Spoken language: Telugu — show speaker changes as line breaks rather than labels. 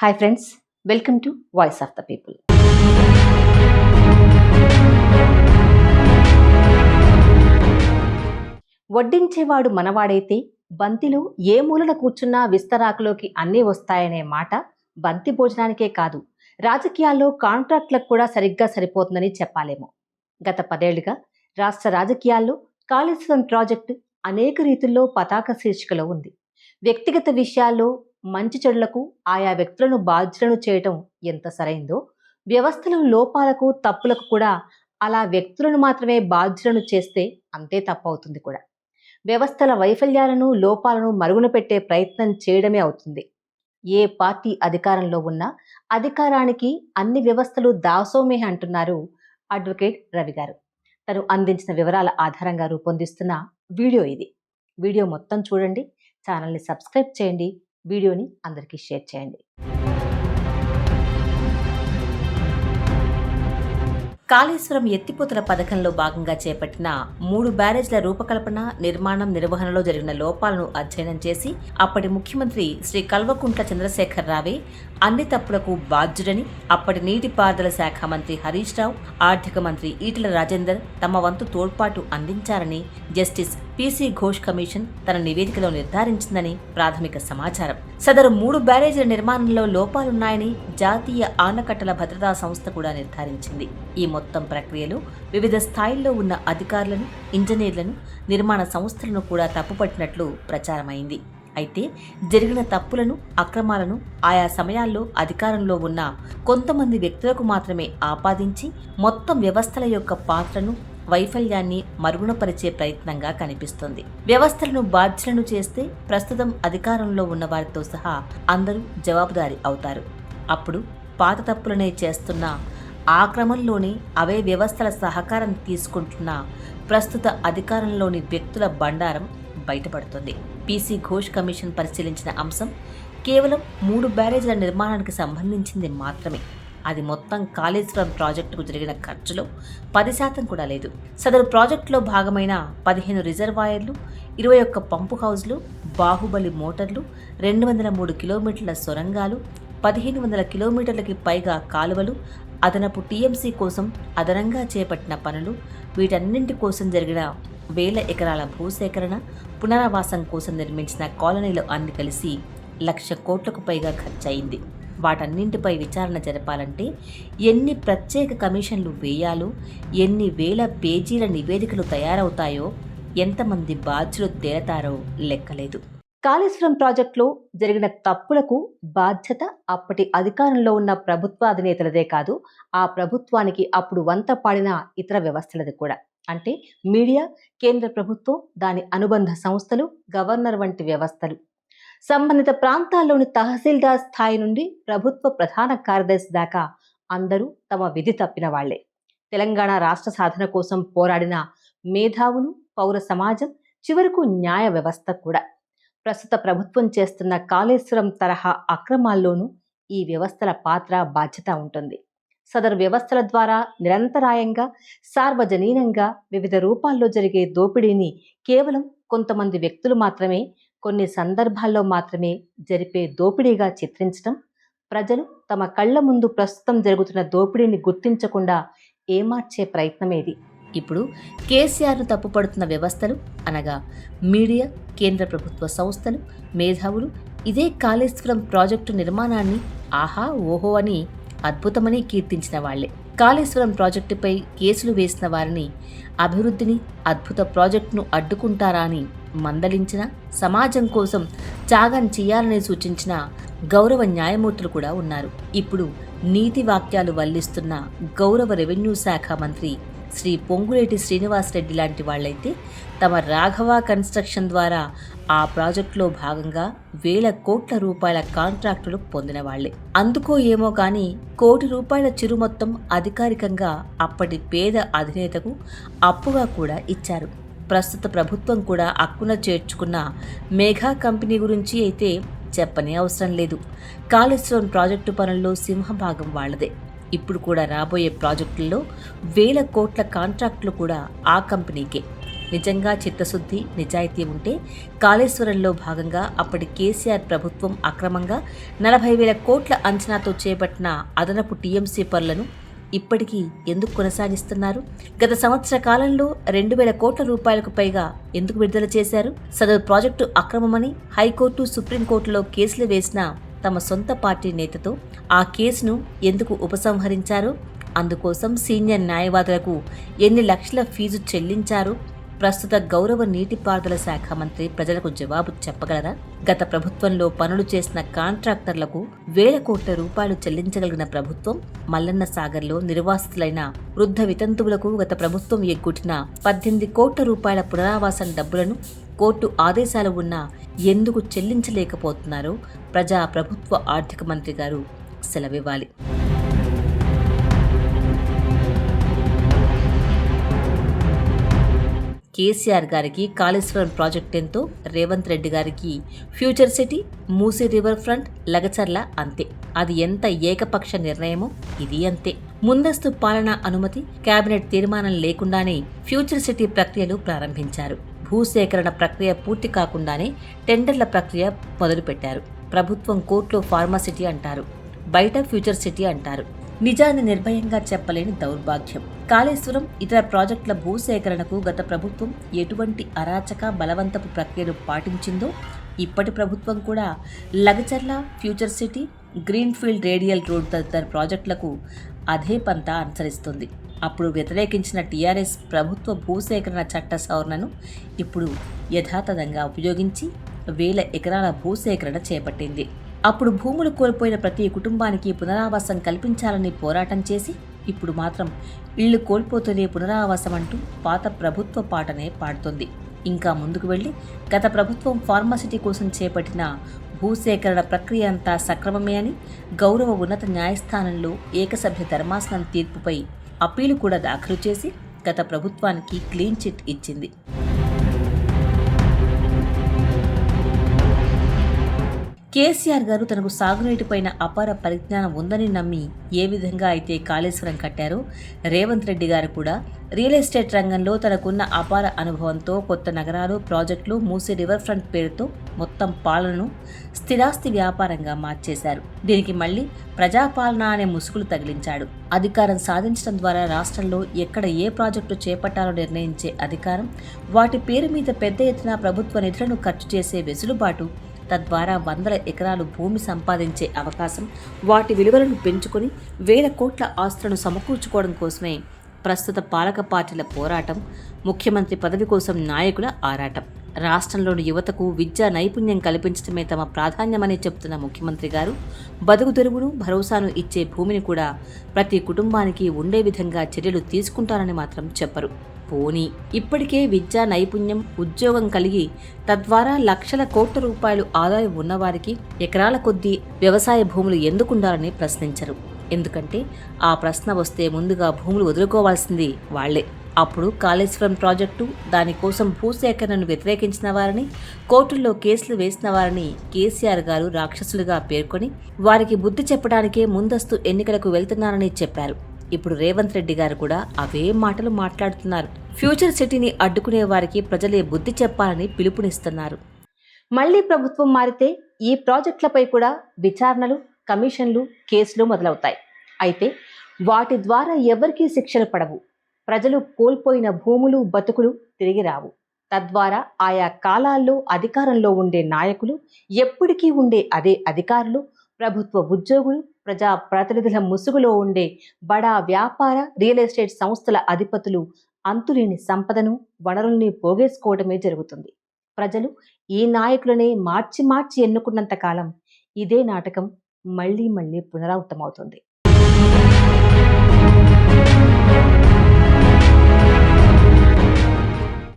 Hi friends welcome to voice of the people వడ్డించేవాడు మనవాడైతే బంతిలో ఏ మూలన కూర్చున్నా విస్తరాకులోకి అన్నీ వస్తాయనే మాట బంతి భోజనానికే కాదు రాజకీయాల్లో కాంట్రాక్ట్లకు కూడా సరిగ్గా సరిపోతుందని చెప్పాలేమో. గత పదేళ్ళుగా రాష్ట్ర రాజకీయాల్లో కాళేశ్వరం ప్రాజెక్టు అనేక రీతుల్లో పతాక శీర్షికలో ఉంది. వ్యక్తిగత విషయాల్లో మంచి చెడులకు ఆయా వ్యక్తులను బాధ్యులను చేయటం ఎంత సరైందో వ్యవస్థల లోపాలకు తప్పులకు కూడా అలా వ్యక్తులను మాత్రమే బాధ్యులను చేస్తే అంతే తప్పవుతుంది కూడా. వ్యవస్థల వైఫల్యాలను లోపాలను మరుగున పెట్టే ప్రయత్నం చేయడమే అవుతుంది. ఏ పార్టీ అధికారంలో ఉన్నా అధికారానికి అన్ని వ్యవస్థలు దాసోమే అంటున్నారు అడ్వకేట్ రవి గారు. తను అందించిన వివరాల ఆధారంగా రూపొందిస్తున్న వీడియో ఇది. వీడియో మొత్తం చూడండి ఛానల్ని సబ్స్క్రైబ్ చేయండి వీడియోని అందరికీ షేర్ చేయండి. కాళేశ్వరం ఎత్తిపోతల పథకంలో భాగంగా చేపట్టిన మూడు బ్యారేజ్ల రూపకల్పన నిర్మాణం నిర్వహణలో జరిగిన లోపాలను అధ్యయనం చేసి అప్పటి ముఖ్యమంత్రి శ్రీ కల్వకుంట్ల చంద్రశేఖర్ రావే అన్ని తప్పులకు బాధ్యుడని అప్పటి నీటిపారుదల శాఖ మంత్రి హరీష్ రావు ఆర్థిక మంత్రి ఈటల రాజేందర్ తమ వంతు తోడ్పాటు అందించారని జస్టిస్ పీసీ ఘోష్ కమిషన్ తన నివేదికలో నిర్ధారించిందని ప్రాథమిక సమాచారం. సదరు మూడు బ్యారేజీల నిర్మాణంలో లోపాలున్నాయని జాతీయ ఆనకట్టల భద్రతా సంస్థ కూడా నిర్ధారించింది. ఈ మొత్తం ప్రక్రియలో వివిధ స్థాయిల్లో ఉన్న అధికారులను ఇంజనీర్లను నిర్మాణ సంస్థలను కూడా తప్పుపట్టినట్లు ప్రచారమైంది. అయితే జరిగిన తప్పులను అక్రమాలను ఆయా సమయాల్లో అధికారంలో ఉన్న కొంతమంది వ్యక్తులకు మాత్రమే ఆపాదించి మొత్తం వ్యవస్థల యొక్క పాత్రను వైఫల్యాన్ని మరుగునపరిచే ప్రయత్నంగా కనిపిస్తుంది. వ్యవస్థలను బాధ్యులను చేస్తే ప్రస్తుతం అధికారంలో ఉన్నవారితో సహా అందరూ జవాబుదారి అవుతారు. అప్పుడు పాత తప్పులనే చేస్తున్న ఆ క్రమంలోనే అవే వ్యవస్థల సహకారం తీసుకుంటున్న ప్రస్తుత అధికారంలోని వ్యక్తుల బండారం బయటపడుతుంది. పీసీ ఘోష్ కమిషన్ పరిశీలించిన అంశం కేవలం మూడు బ్యారేజ్ల నిర్మాణానికి సంబంధించింది మాత్రమే. అది మొత్తం కాళేశ్వరం ప్రాజెక్టుకు జరిగిన ఖర్చులో పది శాతం కూడా లేదు. సదరు ప్రాజెక్టులో భాగమైన పదిహేను రిజర్వాయర్లు ఇరవై ఒక్క పంపు హౌజ్లు బాహుబలి మోటార్లు రెండు వందల మూడు కిలోమీటర్ల సొరంగాలు పదిహేను వందల కిలోమీటర్లకి పైగా కాలువలు అదనపు టీఎంసీ కోసం అదనంగా చేపట్టిన పనులు వీటన్నింటి కోసం జరిగిన వేల ఎకరాల భూసేకరణ పునరావాసం కోసం నిర్మించిన కాలనీలు అన్ని కలిసి లక్ష కోట్లకు పైగా ఖర్చయింది. వాటన్నింటిపై విచారణ జరపాలంటే ఎన్ని ప్రత్యేక కమిషన్లు వేయాలో ఎన్ని వేల పేజీల నివేదికలు తయారవుతాయో ఎంతమంది బాధ్యులు తేలతారో లెక్కలేదు. కాళేశ్వరం ప్రాజెక్టులో జరిగిన తప్పులకు బాధ్యత అప్పటి అధికారంలో ఉన్న ప్రభుత్వ అధినేతలదే కాదు ఆ ప్రభుత్వానికి అప్పుడు వంత పాడిన ఇతర వ్యవస్థలది కూడా. అంటే మీడియా కేంద్ర ప్రభుత్వం దాని అనుబంధ సంస్థలు గవర్నర్ వంటి వ్యవస్థలు. సంబంధిత ప్రాంతాల్లోని తహసీల్దార్ స్థాయి నుండి ప్రభుత్వ ప్రధాన కార్యదర్శి దాకా అందరూ తమ విధి తప్పిన వాళ్ళే. తెలంగాణ రాష్ట్ర సాధన కోసం పోరాడిన మేధావులు పౌర సమాజం చివరకు న్యాయ వ్యవస్థ కూడా. ప్రస్తుత ప్రభుత్వం చేస్తున్న కాళేశ్వరం తరహా అక్రమాల్లోనూ ఈ వ్యవస్థల పాత్ర బాధ్యత ఉంటుంది. సదరు వ్యవస్థల ద్వారా నిరంతరాయంగా సార్వజనీనంగా వివిధ రూపాల్లో జరిగే దోపిడీని కేవలం కొంతమంది వ్యక్తులు మాత్రమే కొన్ని సందర్భాల్లో మాత్రమే జరిపే దోపిడీగా చిత్రించడం ప్రజలు తమ కళ్ళ ముందు ప్రస్తుతం జరుగుతున్న దోపిడీని గుర్తించకుండా ఏమార్చే ప్రయత్నమేది? ఇప్పుడు కేసీఆర్ను తప్పుపడుతున్న వ్యవస్థలు అనగా మీడియా కేంద్ర ప్రభుత్వ సంస్థలు మేధావులు ఇదే కాళేశ్వరం ప్రాజెక్టు నిర్మాణాన్ని ఆహా ఓహో అని అద్భుతమని కీర్తించిన వాళ్ళే కాళేశ్వరం ప్రాజెక్టుపై కేసులు వేసిన వారిని అభివృద్ధిని అద్భుత ప్రాజెక్టును అడ్డుకుంటారా అని మందలించిన సమాజం కోసం త్యాగం చేయాలని సూచించిన గౌరవ న్యాయమూర్తులు కూడా ఉన్నారు. ఇప్పుడు నీతి వాక్యాలు వల్లిస్తున్న గౌరవ రెవెన్యూ శాఖ మంత్రి శ్రీ పొంగులేటి శ్రీనివాసరెడ్డి లాంటి వాళ్ళైతే తమ రాఘవ కన్స్ట్రక్షన్ ద్వారా ఆ ప్రాజెక్టులో భాగంగా వేల కోట్ల రూపాయల కాంట్రాక్టులు పొందిన వాళ్ళే అందుకో ఏమో కానీ కోటి రూపాయల చిరు మొత్తం అధికారికంగా అప్పటి పేద అధినేతకు అప్పుగా కూడా ఇచ్చారు. ప్రస్తుత ప్రభుత్వం కూడా అక్కున చేర్చుకున్న మేఘా కంపెనీ గురించి అయితే చెప్పనే అవసరం లేదు. కాళేశ్వరం ప్రాజెక్టు పనుల్లో సింహభాగం వాళ్ళదే ఇప్పుడు కూడా రాబోయే ప్రాజెక్టుల్లో వేల కోట్ల కాంట్రాక్టులు కూడా ఆ కంపెనీకే. నిజంగా చిత్తశుద్ధి నిజాయితీ ఉంటే కాళేశ్వరంలో భాగంగా అప్పటి కేసీఆర్ ప్రభుత్వం అక్రమంగా నలభై వేల కోట్ల అంచనాతో చేపట్టిన అదనపు టీఎంసీ పనులను ఇప్పటికీ ఎందుకు కొనసాగిస్తున్నారు? గత సంవత్సర కాలంలో రెండు వేల కోట్ల రూపాయలకు పైగా ఎందుకు విడుదల చేశారు? సదరు ప్రాజెక్టు అక్రమమని హైకోర్టు సుప్రీంకోర్టులో కేసులు వేసిన తమ సొంత పార్టీ నేతతో ఆ కేసును ఎందుకు ఉపసంహరించారు? అందుకోసం సీనియర్ న్యాయవాదులకు ఎన్ని లక్షల ఫీజు చెల్లించారు? ప్రస్తుత గౌరవ నీటిపారుదల శాఖ మంత్రి ప్రజలకు జవాబు చెప్పగలరా? గత ప్రభుత్వంలో పనులు చేసిన కాంట్రాక్టర్లకు వేల కోట్ల రూపాయలు చెల్లించగలిగిన ప్రభుత్వం మల్లన్న సాగర్లో నిర్వాసితులైన వృద్ధ వితంతువులకు గత ప్రభుత్వం ఎగ్గొట్టిన పద్దెనిమిది కోట్ల రూపాయల పునరావాసం డబ్బులను కోర్టు ఆదేశాలు ఉన్నా ఎందుకు చెల్లించలేకపోతున్నారో ప్రజా ప్రభుత్వ ఆర్థిక మంత్రి గారు సెలవివ్వాలి. కేసీఆర్ గారికి కాళేశ్వరం ప్రాజెక్ట్ ఎంతో రేవంత్ రెడ్డి గారికి future city Musi river front Lagacharla అంతే. అది ఎంత ఏకపక్ష నిర్ణయమో ఇది అంతే. ముందస్తు పాలనా అనుమతి కేబినెట్ తీర్మానం లేకుండానే ఫ్యూచర్ సిటీ ప్రక్రియలు ప్రారంభించారు. భూసేకరణ ప్రక్రియ పూర్తి కాకుండానే టెండర్ల ప్రక్రియ మొదలుపెట్టారు. ప్రభుత్వం కోర్టులో ఫార్మాసిటీ అంటారు. బయట ఫ్యూచర్ సిటీ అంటారు. నిజాన్ని నిర్భయంగా చెప్పలేని దౌర్భాగ్యం. కాళేశ్వరం ఇతర ప్రాజెక్టుల భూసేకరణకు గత ప్రభుత్వం ఎటువంటి అరాచక బలవంతపు ప్రక్రియను పాటించిందో ఇప్పటి ప్రభుత్వం కూడా Lagacharla future city greenfield radial road తదితర ప్రాజెక్టులకు అదే పంత అనుసరిస్తుంది. అప్పుడు వ్యతిరేకించిన టీఆర్ఎస్ ప్రభుత్వ భూసేకరణ చట్ట సవరణను ఇప్పుడు యథాతథంగా ఉపయోగించి వేల ఎకరాల భూసేకరణ చేపట్టింది. అప్పుడు భూములు కోల్పోయిన ప్రతి కుటుంబానికి పునరావాసం కల్పించాలని పోరాటం చేసి ఇప్పుడు మాత్రం ఇళ్ళు కోల్పోతూనే పునరావాసం అంటూ పాత ప్రభుత్వ పాటనే పాడుతోంది. ఇంకా ముందుకు వెళ్ళి గత ప్రభుత్వం ఫార్మాసిటీ కోసం చేపట్టిన భూసేకరణ ప్రక్రియ అంతా సక్రమమే అని గౌరవ ఉన్నత న్యాయస్థానంలో ఏకసభ్య ధర్మాసనం తీర్పుపై అప్పీలు కూడా దాఖలు చేసి గత ప్రభుత్వానికి క్లీన్ చిట్ ఇచ్చింది. కేసీఆర్ గారు తనకు సాగునీటిపైన అపార పరిజ్ఞానం ఉందని నమ్మి ఏ విధంగా అయితే కాళేశ్వరం కట్టారో రేవంత్ రెడ్డి గారు కూడా రియల్ ఎస్టేట్ రంగంలో తనకున్న అపార అనుభవంతో కొత్త నగరాలు ప్రాజెక్టులు మూసీ రివర్ ఫ్రంట్ పేరుతో మొత్తం పాలనను స్థిరాస్తి వ్యాపారంగా మార్చేశారు. దీనికి మళ్ళీ ప్రజాపాలన అనే ముసుగులు తగిలించాడు. అధికారం సాధించడం ద్వారా రాష్ట్రంలో ఎక్కడ ఏ ప్రాజెక్టు చేపట్టాలో నిర్ణయించే అధికారం వాటి పేరు మీద పెద్ద ఎత్తున ప్రభుత్వ నిధులను ఖర్చు చేసే వెసులుబాటు తద్వారా వందల ఎకరాలు భూమి సంపాదించే అవకాశం వాటి విలువలను పెంచుకొని వేల కోట్ల ఆస్తులను సమకూర్చుకోవడం కోసమే ప్రస్తుత పాలక పార్టీల పోరాటం ముఖ్యమంత్రి పదవి కోసం నాయకుల ఆరాటం. రాష్ట్రంలోని యువతకు విద్యా నైపుణ్యం కల్పించడమే తమ ప్రాధాన్యమని చెబుతున్న ముఖ్యమంత్రి గారు బతుకు తెరువును భరోసాను ఇచ్చే భూమిని కూడా ప్రతి కుటుంబానికి ఉండే విధంగా చర్యలు తీసుకుంటారని మాత్రం చెప్పరు. పోనీ. ఇప్పటికే విద్యా నైపుణ్యం ఉద్యోగం కలిగి తద్వారా లక్షల కోట్ల రూపాయలు ఆదాయం ఉన్నవారికి ఎకరాల కొద్దీ వ్యవసాయ భూములు ఎందుకుండాలని ప్రశ్నించరు. ఎందుకంటే ఆ ప్రశ్న వస్తే ముందుగా భూములు వదులుకోవాల్సింది వాళ్ళే. అప్పుడు కాళేశ్వరం ప్రాజెక్టు దానికోసం భూసేకరణను వ్యతిరేకించిన వారిని కోర్టుల్లో కేసులు వేసిన వారిని కేసీఆర్ గారు రాక్షసులుగా పేర్కొని వారికి బుద్ధి చెప్పడానికే ముందస్తు ఎన్నికలకు వెళ్తున్నారని చెప్పారు. ఇప్పుడు రేవంత్ రెడ్డి గారు కూడా అవే మాటలు మాట్లాడుతున్నారు. ఫ్యూచర్ సిటీని అడ్డుకునే వారికి ప్రజలే బుద్ధి చెప్పాలని పిలుపునిస్తున్నారు. మళ్ళీ ప్రభుత్వం మారితే ఈ ప్రాజెక్టులపై కూడా విచారణలు కమిషన్లు కేసులు మొదలవుతాయి. అయితే వాటి ద్వారా ఎవరికీ శిక్షలు పడవు. ప్రజలు కోల్పోయిన భూములు బతుకులు తిరిగి రావు. తద్వారా ఆయా కాలాల్లో అధికారంలో ఉండే నాయకులు ఎప్పటికీ ఉండే అదే అధికారులు ప్రభుత్వ ఉద్యోగులు ప్రజా ప్రతినిధుల ముసుగులో ఉండే బడా వ్యాపార రియల్ ఎస్టేట్ సంస్థల అధిపతులు అంతులేని సంపదను వనరుల్ని పోగేసుకోవడమే జరుగుతుంది. ప్రజలు ఈ నాయకులనే మార్చి మార్చి ఎన్నుకున్నంత కాలం ఇదే నాటకం మళ్ళీ మళ్ళీ పునరావృతమవుతుంది.